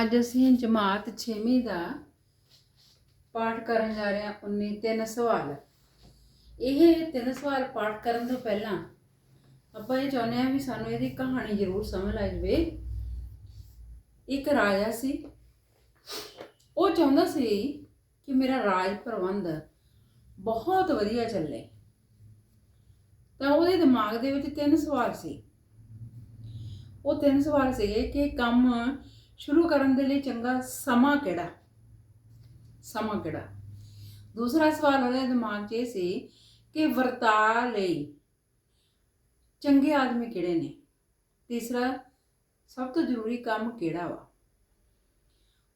ਅੱਜ ਅਸੀਂ ਜਮਾਤ 6ਵੀਂ ਦਾ ਪਾਠ ਕਰਨ ਜਾ ਰਹੇ ਹਾਂ 19 ਤਿੰਨ ਸਵਾਲ। ਇਹ ਤਿੰਨ ਸਵਾਲ ਪਾਠ ਕਰਨ ਤੋਂ ਪਹਿਲਾਂ ਆਪਾਂ ਇਹ ਚਾਹੁੰਦੇ ਹਾਂ ਵੀ ਸਾਨੂੰ ਇਹਦੀ ਕਹਾਣੀ ਜ਼ਰੂਰ ਸਮਝ ਆ ਜਾਵੇ। ਇੱਕ ਰਾਜਾ ਸੀ, ਉਹ ਚਾਹੁੰਦਾ ਸੀ ਕਿ ਮੇਰਾ ਰਾਜ ਪ੍ਰਬੰਧ ਬਹੁਤ ਵਧੀਆ ਚੱਲੇ। ਤਾਂ ਉਹਦੇ ਦਿਮਾਗ ਦੇ ਵਿੱਚ ਤਿੰਨ ਸਵਾਲ ਸੀ। ਉਹ ਤਿੰਨ ਸਵਾਲ ਸੀਗੇ ਕਿ ਕੰਮ ਸ਼ੁਰੂ ਕਰਨ ਦੇ ਲਈ ਚੰਗਾ ਸਮਾਂ ਕਿਹੜਾ? ਸਮਾਂ ਕਿਹੜਾ? ਦੂਸਰਾ ਸਵਾਲ ਉਹਦੇ ਦਿਮਾਗ 'ਚ ਇਹ ਸੀ ਕਿ ਵਰਤਾ ਲਈ ਚੰਗੇ ਆਦਮੀ ਕਿਹੜੇ ਨੇ? ਤੀਸਰਾ, ਸਭ ਤੋਂ ਜ਼ਰੂਰੀ ਕੰਮ ਕਿਹੜਾ ਵਾ?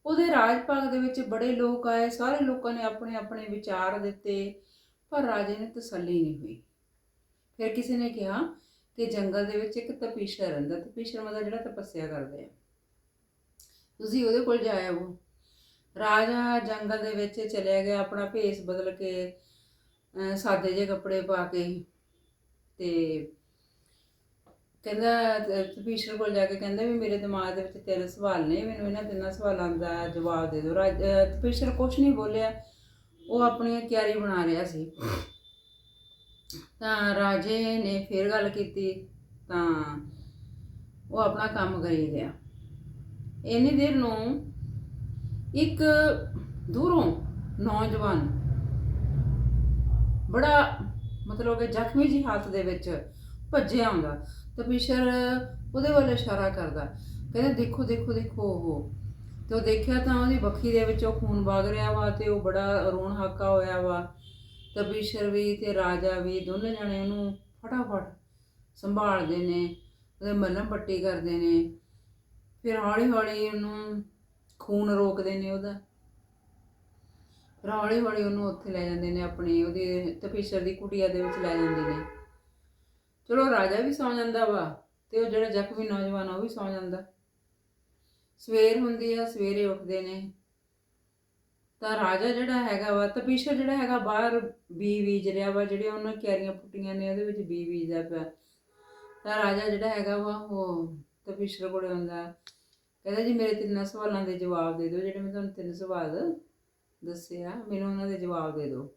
ਉਹਦੇ ਰਾਜ ਭਾਗ ਦੇ ਵਿੱਚ ਬੜੇ ਲੋਕ ਆਏ, ਸਾਰੇ ਲੋਕਾਂ ਨੇ ਆਪਣੇ ਆਪਣੇ ਵਿਚਾਰ ਦਿੱਤੇ, ਪਰ ਰਾਜੇ ਨੇ ਤਸੱਲੀ ਨਹੀਂ ਹੋਈ। ਫਿਰ ਕਿਸੇ ਨੇ ਕਿਹਾ ਕਿ ਜੰਗਲ ਦੇ ਵਿੱਚ ਇੱਕ ਤਪੀਸ਼ਰ ਰਹਿੰਦਾ। ਤਪੀਸ਼ਰ ਮਤਲਬ ਜਿਹੜਾ ਤਪੱਸਿਆ ਕਰਦੇ ਆ। ਤੁਸੀਂ ਉਹਦੇ ਕੋਲ ਜਾਇਆ ਜਾਇਓ। ਰਾਜਾ ਜੰਗਲ ਦੇ ਵਿੱਚ ਚਲਿਆ ਗਿਆ, ਆਪਣਾ ਭੇਸ ਬਦਲ ਕੇ, ਅਹ, ਸਾਦੇ ਜਿਹੇ ਕੱਪੜੇ ਪਾ ਕੇ। ਤੇ ਕਹਿੰਦਾ ਤਪੀਸ਼ਰ ਕੋਲ ਜਾ ਕੇ ਕਹਿੰਦਾ ਵੀ ਮੇਰੇ ਦਿਮਾਗ ਦੇ ਵਿੱਚ ਤਿੰਨ ਸਵਾਲ ਨੇ, ਮੈਨੂੰ ਇਹਨਾਂ ਤਿੰਨਾਂ ਸਵਾਲਾਂ ਦਾ ਜਵਾਬ ਦੇ ਦਿਓ। ਰਾਜ, ਅਹ ਤਪੀਸ਼ਰ ਕੁਝ ਨਹੀਂ ਬੋਲਿਆ, ਉਹ ਆਪਣੀ ਕਿਆਰੀ ਬਣਾ ਰਿਹਾ ਸੀ। ਤਾਂ ਰਾਜੇ ਨੇ ਫੇਰ ਗੱਲ ਕੀਤੀ, ਤਾਂ ਉਹ ਆਪਣਾ ਕੰਮ ਕਰੀ ਗਿਆ। ਇੰਨੀ ਦੇਰ ਨੂੰ ਇੱਕ ਦੂਰੋਂ ਨੌਜਵਾਨ ਬੜਾ ਮਤਲਬ ਕਿ ਜ਼ਖਮੀ ਜੀ ਹਾਲਤ ਦੇ ਵਿੱਚ ਭੱਜਿਆ ਆਉਂਦਾ ਤਪੀਸ਼ਰ ਉਹਦੇ ਵੱਲ ਇਸ਼ਾਰਾ ਕਰਦਾ, ਕਹਿੰਦਾ, ਦੇਖੋ ਦੇਖੋ ਦੇਖੋ ਉਹ। ਤੇ ਉਹ ਦੇਖਿਆ ਤਾਂ ਉਹਦੀ ਬੱਖੀ ਦੇ ਵਿੱਚੋਂ ਖੂਨ ਵਗ ਰਿਹਾ ਵਾ ਤੇ ਉਹ ਬੜਾ ਰੋਣ ਹਾਕਾ ਹੋਇਆ ਵਾ। ਤਪੀਸ਼ਰ ਵੀ ਤੇ ਰਾਜਾ ਵੀ ਦੋਨੇ ਜਣੇ ਉਹਨੂੰ ਫਟਾਫਟ ਸੰਭਾਲਦੇ ਨੇ, ਉਹਦੇ ਮਲਮ ਪੱਟੀ ਕਰਦੇ ਨੇ। ਫਿਰ ਹੌਲੀ ਹੌਲੀ ਉਹਨੂੰ ਖੂਨ ਰੋਕਦੇ ਨੇ ਉਹਦਾ। ਫਿਰ ਹੌਲੀ ਹੌਲੀ ਉਹਨੂੰ ਉੱਥੇ ਲੈ ਜਾਂਦੇ ਨੇ, ਆਪਣੀ ਉਹਦੀ ਤਪੀਸ਼ਰ ਦੀ ਕੁਟੀਆ ਦੇ ਵਿੱਚ ਲੈ ਜਾਂਦੇ ਨੇ। ਚਲੋ ਰਾਜਾ ਵੀ ਸੌ ਜਾਂਦਾ ਵਾ ਤੇ ਉਹ ਜਿਹੜਾ ਜ਼ਖਮੀ ਨੌਜਵਾਨ ਉਹ ਵੀ ਸੌ ਜਾਂਦਾ। ਸਵੇਰ ਹੁੰਦੀ ਆ, ਸਵੇਰੇ ਉੱਠਦੇ ਨੇ। ਤਾਂ ਰਾਜਾ ਜਿਹੜਾ ਹੈਗਾ ਵਾ, ਤਪੀਸ਼ਰ ਜਿਹੜਾ ਹੈਗਾ ਬਾਹਰ ਬੀ ਬੀਜ ਰਿਹਾ ਵਾ ਜਿਹੜੇ ਉਹਨਾਂ ਕਿਆਰੀਆਂ ਪੁੱਟੀਆਂ ਨੇ, ਉਹਦੇ ਵਿੱਚ ਬੀ ਬੀਜਦਾ ਪਿਆ। ਤਾਂ ਰਾਜਾ ਜਿਹੜਾ ਹੈਗਾ ਵਾ ਉਹ ਤਪੀਸ਼ਰ ਕੋਲ ਆਉਂਦਾ ਕਹਿੰਦਾ ਜੀ, ਮੇਰੇ ਤਿੰਨਾਂ ਸਵਾਲਾਂ ਦੇ ਜਵਾਬ ਦੇ ਦਿਓ, ਜਿਹੜੇ ਮੈਂ ਤੁਹਾਨੂੰ ਤਿੰਨ ਸਵਾਲ ਦੱਸੇ ਆ, ਮੈਨੂੰ ਉਹਨਾਂ ਦੇ ਜਵਾਬ ਦੇ ਦਿਓ।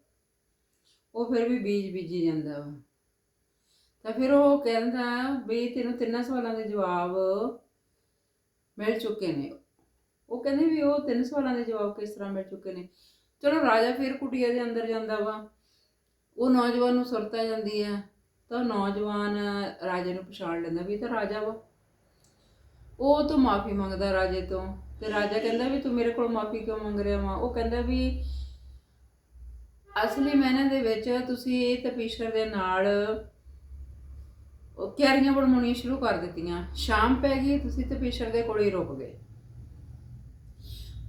ਉਹ ਫਿਰ ਵੀ ਬੀਜ ਬੀਜੀ ਜਾਂਦਾ ਵਾ। ਤਾਂ ਫਿਰ ਉਹ ਕਹਿੰਦਾ ਵੀ ਤੈਨੂੰ ਤਿੰਨਾਂ ਸਵਾਲਾਂ ਦੇ ਜਵਾਬ ਮਿਲ ਚੁੱਕੇ ਨੇ। ਉਹ ਕਹਿੰਦੇ ਵੀ ਉਹ ਤਿੰਨ ਸਵਾਲਾਂ ਦੇ ਜਵਾਬ ਕਿਸ ਤਰ੍ਹਾਂ ਮਿਲ ਚੁੱਕੇ ਨੇ। ਚਲੋ, ਰਾਜਾ ਫਿਰ ਕੁਟੀਆ ਦੇ ਅੰਦਰ ਜਾਂਦਾ ਵਾ। ਉਹ ਨੌਜਵਾਨ ਨੂੰ ਸੁਰਤਾ ਜਾਂਦੀ ਆ, ਤਾਂ ਨੌਜਵਾਨ ਰਾਜੇ ਨੂੰ ਪਛਾਣ ਲੈਂਦਾ ਵੀ ਇਹ ਤਾਂ ਰਾਜਾ ਵਾ। ਉਹ ਤੋਂ ਮਾਫੀ ਮੰਗਦਾ ਰਾਜੇ ਤੋਂ। ਤੇ ਰਾਜਾ ਕਹਿੰਦਾ ਵੀ ਤੂੰ ਮੇਰੇ ਕੋਲ ਮਾਫੀ ਕਿਉਂ ਮੰਗ ਰਿਹਾ ਵਾ? ਉਹ ਕਹਿੰਦਾ ਵੀ ਅਸਲੀ ਮੈਨੇ ਦੇ ਵਿੱਚ ਤੁਸੀਂ ਤਪੀਸ਼ਰ ਦੇ ਨਾਲ ਉਹ ਕਿਆਰੀਆਂ ਬਣਾਉਣੀਆਂ ਸ਼ੁਰੂ ਕਰ ਦਿੱਤੀਆਂ। ਸ਼ਾਮ ਪੈ ਗਈ, ਤੁਸੀਂ ਤਪੀਸ਼ਰ ਦੇ ਕੋਲ ਹੀ ਰੁਕ ਗਏ।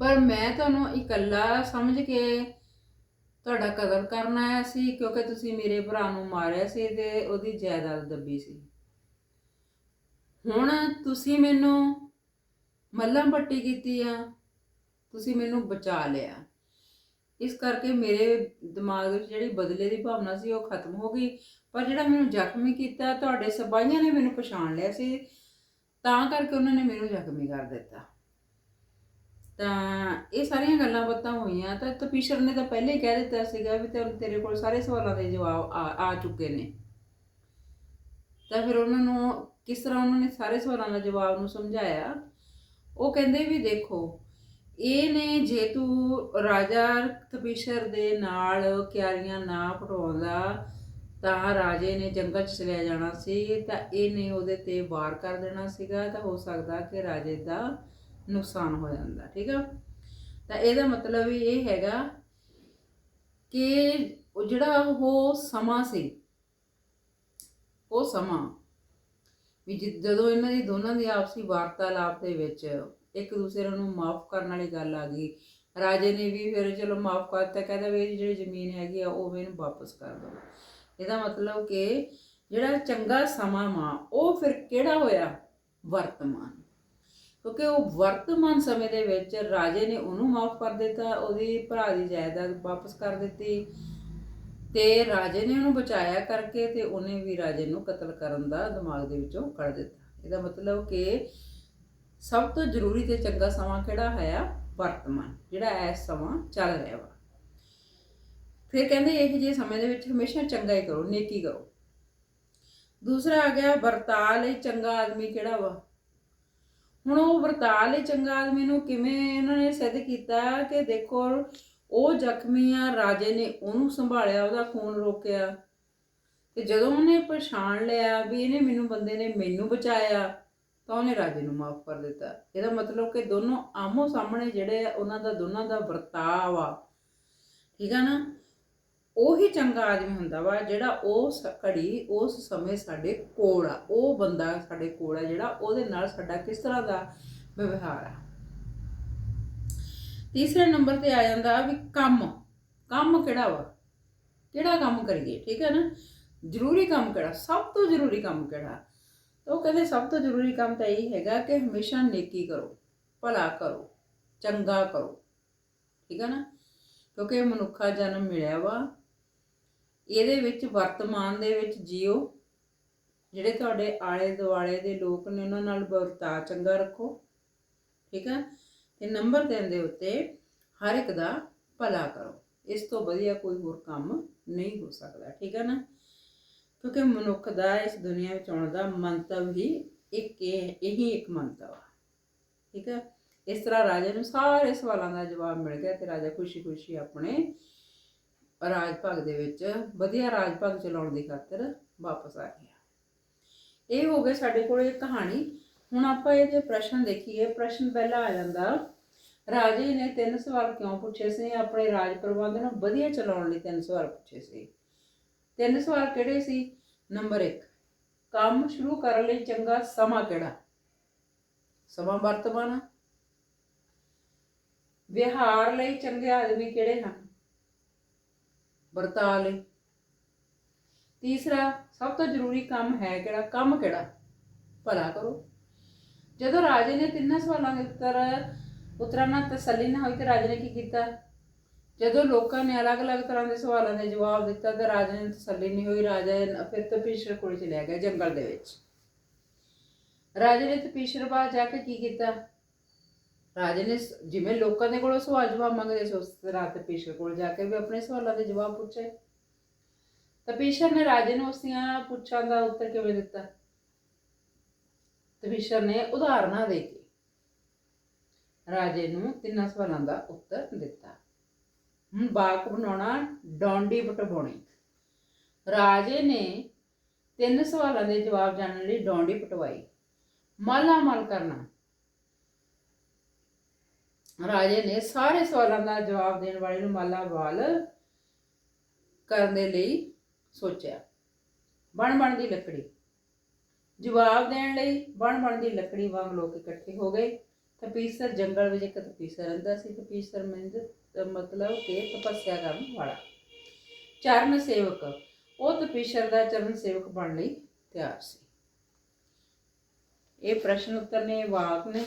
ਪਰ ਮੈਂ ਤੁਹਾਨੂੰ ਇਕੱਲਾ ਸਮਝ ਕੇ ਤੁਹਾਡਾ ਕਦਰ ਕਰਨ ਆਇਆ ਸੀ, ਕਿਉਂਕਿ ਤੁਸੀਂ ਮੇਰੇ ਭਰਾ ਨੂੰ ਮਾਰਿਆ ਸੀ ਤੇ ਉਹਦੀ ਜਾਇਦਾਦ ਦੱਬੀ ਸੀ। ਹੁਣ ਤੁਸੀਂ ਮੈਨੂੰ ਮੱਲਮ ਪੱਟੀ ਕੀਤੀ ਆ, ਤੁਸੀਂ ਮੈਨੂੰ ਬਚਾ ਲਿਆ। ਇਸ ਕਰਕੇ ਮੇਰੇ ਦਿਮਾਗ ਵਿੱਚ ਜਿਹੜੀ ਬਦਲੇ ਦੀ ਭਾਵਨਾ ਸੀ ਉਹ ਖਤਮ ਹੋ ਗਈ। ਪਰ ਜਿਹੜਾ ਮੈਨੂੰ ਜ਼ਖਮੀ ਕੀਤਾ, ਤੁਹਾਡੇ ਸਬਾਈਆਂ ਨੇ ਮੈਨੂੰ ਪਛਾਣ ਲਿਆ ਸੀ, ਤਾਂ ਕਰਕੇ ਉਹਨਾਂ ਨੇ ਮੈਨੂੰ ਜ਼ਖਮੀ ਕਰ ਦਿੱਤਾ। ਤਾਂ ਇਹ ਸਾਰੀਆਂ ਗੱਲਾਂ ਬਾਤਾਂ ਹੋਈਆਂ, ਤਾਂ ਤਪੀਸ਼ਰ ਨੇ ਤਾਂ ਪਹਿਲੇ ਹੀ ਕਹਿ ਦਿੱਤਾ ਸੀਗਾ ਵੀ ਤੇ ਤੇਰੇ ਕੋਲ ਸਾਰੇ ਸਵਾਲਾਂ ਦੇ ਜਵਾਬ ਆ ਆ ਚੁੱਕੇ ਨੇ। ਤਾਂ ਫਿਰ ਉਹਨਾਂ ਨੂੰ ਕਿਸ ਤਰ੍ਹਾਂ ਉਹਨਾਂ ਨੇ ਸਾਰੇ ਸਵਾਲਾਂ ਦਾ ਜਵਾਬ ਨੂੰ ਸਮਝਾਇਆ, ਉਹ ਕਹਿੰਦੇ ਵੀ ਦੇਖੋ, ਇਹ ਨੇ ਜੇ ਤੂੰ ਰਾਜਾ ਤਪੀਸ਼ਰ ਦੇ ਨਾਲ ਕਿਆਰੀਆਂ ਨਾ ਪਟਵਾਉਂਦਾ, ਤਾਂ ਰਾਜੇ ਨੇ ਜੰਗਲ 'ਚ ਚਲਿਆ ਜਾਣਾ ਸੀ, ਤਾਂ ਇਹਨੇ ਉਹਦੇ ਤੇ ਵਾਰ ਕਰ ਦੇਣਾ ਸੀਗਾ, ਤਾਂ ਹੋ ਸਕਦਾ ਕਿ ਰਾਜੇ ਦਾ ਨੁਕਸਾਨ ਹੋ ਜਾਂਦਾ, ਠੀਕ ਆ? ਤਾਂ ਇਹਦਾ ਮਤਲਬ ਇਹ ਹੈਗਾ ਕਿ ਉਹ ਜਿਹੜਾ ਉਹ ਸਮਾਂ ਸੀ ਉਹ ਸਮਾਂ ਵੀ ਜਦੋਂ ਇਹਨਾਂ ਦੀ ਦੋਨਾਂ ਦੀ ਆਪਸੀ ਵਾਰਤਾਲਾਪ ਦੇ ਵਿੱਚ ਇੱਕ ਦੂਸਰੇ ਨੂੰ ਮਾਫ ਕਰਨ ਵਾਲੀ ਗੱਲ ਆ ਗਈ, ਰਾਜੇ ਨੇ ਵੀ ਫਿਰ ਚਲੋ ਮਾਫ ਕਰਤਾ ਕਹਿੰਦਾ ਵੀ ਇਹਦੀ ਜਿਹੜੀ ਜ਼ਮੀਨ ਹੈਗੀ ਆ, ਉਹ ਮੈਨੂੰ ਵਾਪਸ ਕਰ ਦਿਓ ਇਹਦਾ ਮਤਲਬ ਕਿ ਜਿਹੜਾ ਚੰਗਾ ਸਮਾਂ ਮਾ ਉਹ ਫਿਰ ਕਿਹੜਾ ਹੋਇਆ? ਵਰਤਮਾਨ। ਕਿਉਂਕਿ ਉਹ ਵਰਤਮਾਨ ਸਮੇਂ ਦੇ ਵਿੱਚ ਰਾਜੇ ਨੇ ਉਹਨੂੰ ਮਾਫ ਕਰ ਦਿੱਤਾ, ਉਹਦੀ ਭਰਾ ਦੀ ਜਾਇਦਾਦ ਵਾਪਸ ਕਰ ਦਿੱਤੀ ਤੇ ਰਾਜੇ ਨੇ ਉਹਨੂੰ ਬਚਾਇਆ ਕਰਕੇ ਤੇ ਉਹਨੇ ਵੀ ਰਾਜੇ ਨੂੰ ਕਤਲ ਕਰਨ ਦਾ ਦਿਮਾਗ ਦੇ ਵਿੱਚੋਂ ਕੱਢ ਦਿੱਤਾ। ਇਹਦਾ ਮਤਲਬ ਕਿ ਸਭ ਤੋਂ ਜ਼ਰੂਰੀ ਤੇ ਚੰਗਾ ਸਮਾਂ ਕਿਹੜਾ ਹੈ? ਵਰਤਮਾਨ, ਜਿਹੜਾ ਇਸ ਸਮਾਂ ਚੱਲ ਰਿਹਾ ਵਾ। ਫਿਰ ਕਹਿੰਦੇ ਇਹ ਜਿਹੇ ਸਮੇਂ ਦੇ ਵਿੱਚ ਹਮੇਸ਼ਾ ਚੰਗਾ ਹੀ ਕਰੋ, ਨੇਕੀ ਕਰੋ। ਦੂਸਰਾ ਆ ਗਿਆ, ਵਰਤਾ ਲਈ ਚੰਗਾ ਆਦਮੀ ਕਿਹੜਾ ਵਾ? ਹੁਣ ਉਹ ਵਰਤਾ ਲਈ ਚੰਗਾ ਆਦਮੀ ਨੂੰ ਕਿਵੇਂ ਇਹਨਾਂ ਨੇ ਸਿੱਧ ਕੀਤਾ ਕਿ ਦੇਖੋ ਉਹ ਜ਼ਖਮੀ ਆ ਰਾਜੇ ਨੇ ਉਹਨੂੰ ਸੰਭਾਲਿਆ ਉਹਦਾ ਖੂਨ ਰੋਕਿਆ। ਤੇ ਜਦੋਂ ਉਹਨੇ ਪਛਾਣ ਲਿਆ ਵੀ ਇਹਨੇ ਮੈਨੂੰ ਬੰਦੇ ਨੇ ਮੈਨੂੰ ਬਚਾਇਆ ਤਾਂ ਉਹਨੇ ਰਾਜੇ ਨੂੰ ਮਾਫ ਕਰ ਦਿੱਤਾ। ਇਹਦਾ ਮਤਲਬ ਕਿ ਦੋਨੋਂ ਆਮੋ ਸਾਹਮਣੇ ਜਿਹੜੇ ਆ, ਉਹਨਾਂ ਦਾ ਦੋਨਾਂ ਦਾ ਵਰਤਾਵ ਆ। ਠੀਕ ਆ ਨਾ? ਉਹੀ ਚੰਗਾ ਆਦਮੀ ਹੁੰਦਾ ਵਾ ਜਿਹੜਾ ਉਸ ਘੜੀ ਉਸ ਸਮੇਂ ਸਾਡੇ ਕੋਲ ਆ। ਉਹ ਬੰਦਾ ਸਾਡੇ ਕੋਲ ਆ ਜਿਹੜਾ ਉਹਦੇ ਨਾਲ ਸਾਡਾ ਕਿਸ ਤਰ੍ਹਾਂ ਦਾ ਵਿਵਹਾਰ ਆ? ਤੀਸਰੇ ਨੰਬਰ ਤੇ ਆ ਜਾਂਦਾ ਵੀ ਕੰਮ। ਕੰਮ ਕਿਹੜਾ ਵਾ? ਕਿਹੜਾ ਕੰਮ ਕਰੀਏ? ਠੀਕ ਹੈ ਨਾ? ਜ਼ਰੂਰੀ ਕੰਮ ਕਿਹੜਾ? ਸਭ ਤੋਂ ਜ਼ਰੂਰੀ ਕੰਮ ਕਿਹੜਾ? ਤਾਂ ਉਹ ਕਹਿੰਦੇ ਸਭ ਤੋਂ ਜ਼ਰੂਰੀ ਕੰਮ ਤਾਂ ਇਹ ਹੈਗਾ ਕਿ ਹਮੇਸ਼ਾ ਨੇਕੀ ਕਰੋ, ਭਲਾ ਕਰੋ, ਚੰਗਾ ਕਰੋ। ਠੀਕ ਹੈ ਨਾ? ਕਿਉਂਕਿ ਮਨੁੱਖਾ ਜਨਮ ਮਿਲਿਆ ਵਾ। ਇਹਦੇ ਵਿੱਚ ਵਰਤਮਾਨ ਦੇ ਵਿੱਚ ਜੀਓ। ਜਿਹੜੇ ਤੁਹਾਡੇ ਆਲੇ ਦੁਆਲੇ ਦੇ ਲੋਕ ਨੇ, ਉਹਨਾਂ ਨਾਲ ਵਰਤਾ ਚੰਗਾ ਰੱਖੋ। ਠੀਕ ਹੈ? ਤੇ ਨੰਬਰ ਦੇਣ ਦੇ ਉੱਤੇ ਹਰ ਇੱਕ ਦਾ ਭਲਾ ਕਰੋ। ਇਸ ਤੋਂ ਵਧੀਆ ਕੋਈ ਹੋਰ ਕੰਮ ਨਹੀਂ ਹੋ ਸਕਦਾ, ਠੀਕ ਹੈ ਨਾ? ਕਿਉਂਕਿ ਮਨੁੱਖ ਦਾ ਇਸ ਦੁਨੀਆ ਵਿੱਚ ਆਉਣ ਦਾ ਮੰਤਵ ਹੀ ਇੱਕ ਇਹ ਇਹੀ ਇੱਕ ਮੰਤਵ ਆ, ਠੀਕ ਹੈ ਇਸ ਤਰ੍ਹਾਂ ਰਾਜੇ ਨੂੰ ਸਾਰੇ ਸਵਾਲਾਂ ਦਾ ਜਵਾਬ ਮਿਲ ਗਿਆ ਤੇ ਰਾਜਾ ਖੁਸ਼ੀ-ਖੁਸ਼ੀ ਆਪਣੇ ਰਾਜ ਭਾਗ ਦੇ ਵਿੱਚ ਵਧੀਆ ਰਾਜ ਭਾਗ ਚਲਾਉਣ ਦੀ ਖਾਤਰ ਵਾਪਸ ਆ ਗਿਆ। ਇਹ ਹੋ ਗਏ ਸਾਡੇ ਕੋਲ ਇਹ ਕਹਾਣੀ। ਹੁਣ ਆਪਾਂ ਇਹਦੇ ਪ੍ਰਸ਼ਨ ਦੇਖੀਏ, ਪ੍ਰਸ਼ਨ ਪਹਿਲਾ ਆ ਜਾਂਦਾ, ਰਾਜੇ ਨੇ ਤਿੰਨ ਸਵਾਲ ਕਿਉਂ ਪੁੱਛੇ ਸੀ? ਆਪਣੇ ਰਾਜ ਪ੍ਰਬੰਧ ਨੂੰ ਵਧੀਆ ਚਲਾਉਣ ਲਈ ਤਿੰਨ ਸਵਾਲ ਪੁੱਛੇ ਸੀ। ਤਿੰਨ ਸਵਾਲ ਕਿਹੜੇ ਸੀ? ਨੰਬਰ 1 ਕੰਮ ਸ਼ੁਰੂ ਕਰਨ ਲਈ ਚੰਗਾ ਸਮਾਂ ਕਿਹੜਾ? ਸਮਾਂ ਵਰਤਮਾਨ ਵਿਹਾਰ ਲਈ ਚੰਗੇ ਆਦਮੀ ਕਿਹੜੇ ਹਨ? ਵਰਤਾਅ ਲਈ। ਤੀਸਰਾ, ਸਭ ਤੋਂ ਜ਼ਰੂਰੀ ਕੰਮ ਹੈ ਕਿਹੜਾ? ਕੰਮ ਕਿਹੜਾ? ਭਲਾ ਕਰੋ। ਜਦੋਂ ਰਾਜੇ ਨੇ ਤਿੰਨਾਂ ਸਵਾਲਾਂ ਦੇ ਉੱਤਰ ਉਤਰਾਂ ਨਾਲ ਤਸੱਲੀ ਨਾ ਹੋਈ ਤੇ ਰਾਜੇ ਨੇ ਕੀ ਕੀਤਾ? ਜਦੋਂ ਲੋਕਾਂ ਨੇ ਅਲੱਗ-ਅਲੱਗ ਤਰ੍ਹਾਂ ਦੇ ਸਵਾਲਾਂ ਦੇ ਜਵਾਬ ਦਿੱਤਾ ਤਾਂ ਰਾਜੇ ਨੂੰ ਤਸੱਲੀ ਨਹੀਂ ਹੋਈ, ਰਾਜਾ ਫਿਰ ਤਪੀਸ਼ਰ ਕੋਲ ਚਲਿਆ ਗਿਆ ਜੰਗਲ ਦੇ ਵਿੱਚ। ਰਾਜੇ ਨੇ ਤਪੀਸ਼ਰ ਬਾਅਦ ਜਾ ਕੇ ਕੀ ਕੀਤਾ? ਰਾਜੇ ਨੇ ਜਿਵੇਂ ਲੋਕਾਂ ਦੇ ਕੋਲੋਂ ਸਵਾਲ ਜਵਾਬ ਮੰਗਦੇ ਸੀ, ਉਸ ਤਰ੍ਹਾਂ ਤਪੀਸ਼ਰ ਕੋਲ ਜਾ ਕੇ ਵੀ ਆਪਣੇ ਸਵਾਲਾਂ ਦੇ ਜਵਾਬ ਪੁੱਛੇ। ਤਪੀਸ਼ਰ ਨੇ ਰਾਜੇ ਨੂੰ ਉਸ ਦੀਆਂ ਪੁੱਛਾਂ ਦਾ ਉੱਤਰ ਕਿਵੇਂ ਦਿੱਤਾ? ਤਪੀਸ਼ਰ ਨੇ ਉਦਾਹਰਨਾਂ ਦੇ ਕੇ ਰਾਜੇ ਨੂੰ ਤਿੰਨਾਂ ਸਵਾਲਾਂ ਦਾ ਉੱਤਰ ਦਿੱਤਾ। ਹੁਣ ਬਾਕ ਬਣਾਉਣਾ ਡੌਂਡੀ ਪਟਵਾਉਣੀ। ਰਾਜੇ ਨੇ ਤਿੰਨ ਸਵਾਲਾਂ ਦੇ ਜਵਾਬ ਜਾਣਨ ਲਈ ਡੌਂਡੀ ਪਟਵਾਈ। ਮਾਲਾ ਮਾਲ ਕਰਨਾ। ਰਾਜੇ ਨੇ ਸਾਰੇ ਸਵਾਲਾਂ ਦਾ ਜਵਾਬ ਦੇਣ ਵਾਲੇ ਨੂੰ ਮਾਲਾ ਮਾਲ ਕਰਨ ਦੇ ਲਈ ਸੋਚਿਆ। ਬਣ ਬਣ ਦੀ ਲੱਕੜੀ। ਜਵਾਬ ਦੇਣ ਲਈ ਬਣ ਬਣ ਦੀ ਲੱਕੜੀ ਵਾਂਗ ਲੋਕ ਇਕੱਠੇ ਹੋ ਗਏ। ਤਪੀਸਰ ਜੰਗਲ ਵਿੱਚ ਇੱਕ ਤਪੀਸਰ ਰਹਿੰਦਾ ਸੀ। ਤਪੀਸਰ ਮਿੰਦ ਮਤਲਬ ਕਿ ਤਪੱਸਿਆ ਕਰਨ ਵਾਲਾ। ਚਰਨ ਸੇਵਕ। ਉਹ ਤਪੀਸਰ ਦਾ ਚਰਨ ਸੇਵਕ ਬਣਨ ਲਈ ਤਿਆਰ ਸੀ। ਇਹ ਪ੍ਰਸ਼ਨ ਉੱਤਰ ਨੇ, ਵਾਕ ਨੇ।